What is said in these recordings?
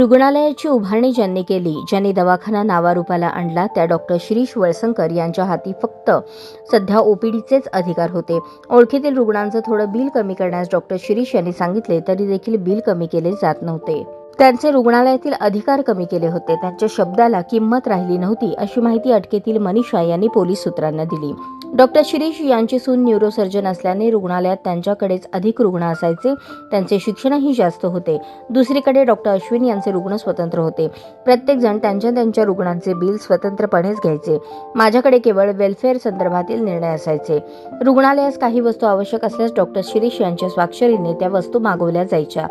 रुग्णालयाची उभारणी ज्यांनी केली ज्यांनी दवाखाना नावारूपाला आणला त्या डॉक्टर शिरीष वळसंकर यांच्या हाती फक्त सध्या ओपीडीचेच अधिकार होते. ओळखीतील रुग्णांचं थोडं बिल कमी करण्यास डॉक्टर शिरीष यांनी सांगितले तरी देखील बिल कमी केले जात नव्हते. त्यांचे रुग्णालयातील अधिकार कमी केले होते. त्यांच्या शब्दाला किंमत राहिली नव्हती अशी माहिती अटकेतील मनीषा यांनी पोलीस सूत्रांना दिली. डॉक्टर शिरीष यांची सून न्यूरोसर्जन असल्याने रुग्णालयात त्यांच्याकडेच अधिक रुग्ण असायचे. त्यांचे शिक्षणही जास्त होते. दुसरीकडे डॉक्टर अश्विन यांचे रुग्ण स्वतंत्र होते. प्रत्येकजण त्यांच्या त्यांच्या रुग्णांचे बिल स्वतंत्रपणेच घ्यायचे. माझ्याकडे केवळ वेलफेअर संदर्भातील निर्णय असायचे. रुग्णालयास काही वस्तू आवश्यक असल्यास डॉक्टर शिरीष यांच्या स्वाक्षरीने त्या वस्तू मागवल्या जायच्या.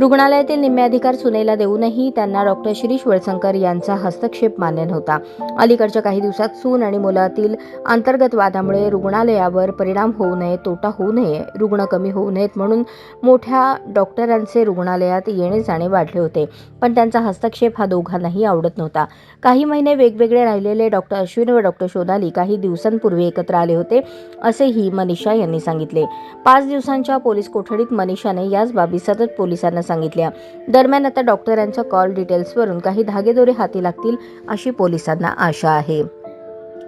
रुग्णालयातील निम्मे अधिकार सुनेला देऊनही त्यांना डॉक्टर शिरीष वळसंकर यांचा हस्तक्षेप मान्य नव्हता. अलीकडच्या काही दिवसात सून आणि मुलातील अंतर्गत वादामुळे रुग्णालयावर परिणाम होऊ नये तोटा होऊ नये रुग्ण कमी होऊ नयेत म्हणून मोठ्या डॉक्टरांचे रुग्णालयात येणे जाणे वाढले होते. पण त्यांचा हस्तक्षेप हा दोघांनाही आवडत नव्हता. काही महिने वेगवेगळे राहिलेले डॉक्टर अश्विन व डॉक्टर शोधाली काही दिवसांपूर्वी एकत्र आले होते असेही मनीषा यांनी सांगितले. पाच दिवसांच्या पोलीस कोठडीत मनीषाने याच बाबी सतत पोलिसांना सांगितल्या. दरम्यान आता डॉक्टरांच्या कॉल डिटेल्सवरून काही धागेदोरे हाती लागतील अशी पोलिसांना आशा आहे.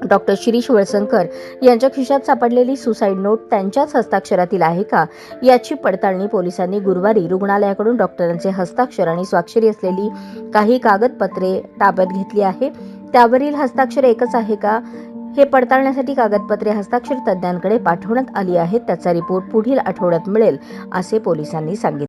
डॉक्टर शिरीष वळसंकर यांच्या खिशात सापडलेली सुसाईड नोट त्यांच्याच हस्ताक्षरातील आहे का? याची पडताळणी पोलिसांनी गुरुवारी रुग्णालयाकडून डॉक्टरांचे हस्ताक्षर आणि स्वाक्षरी असलेली काही कागदपत्रे ताब्यात घेतली आहे. त्यावरील हस्ताक्षर एकच आहे का? हे पडताळण्यासाठी कागदपत्रे हस्ताक्षर तज्ज्ञांकडे पाठवण्यात आली आहेत त्याचा रिपोर्ट पुढील आठवड्यात मिळेल असे पोलिसांनी सांगितले.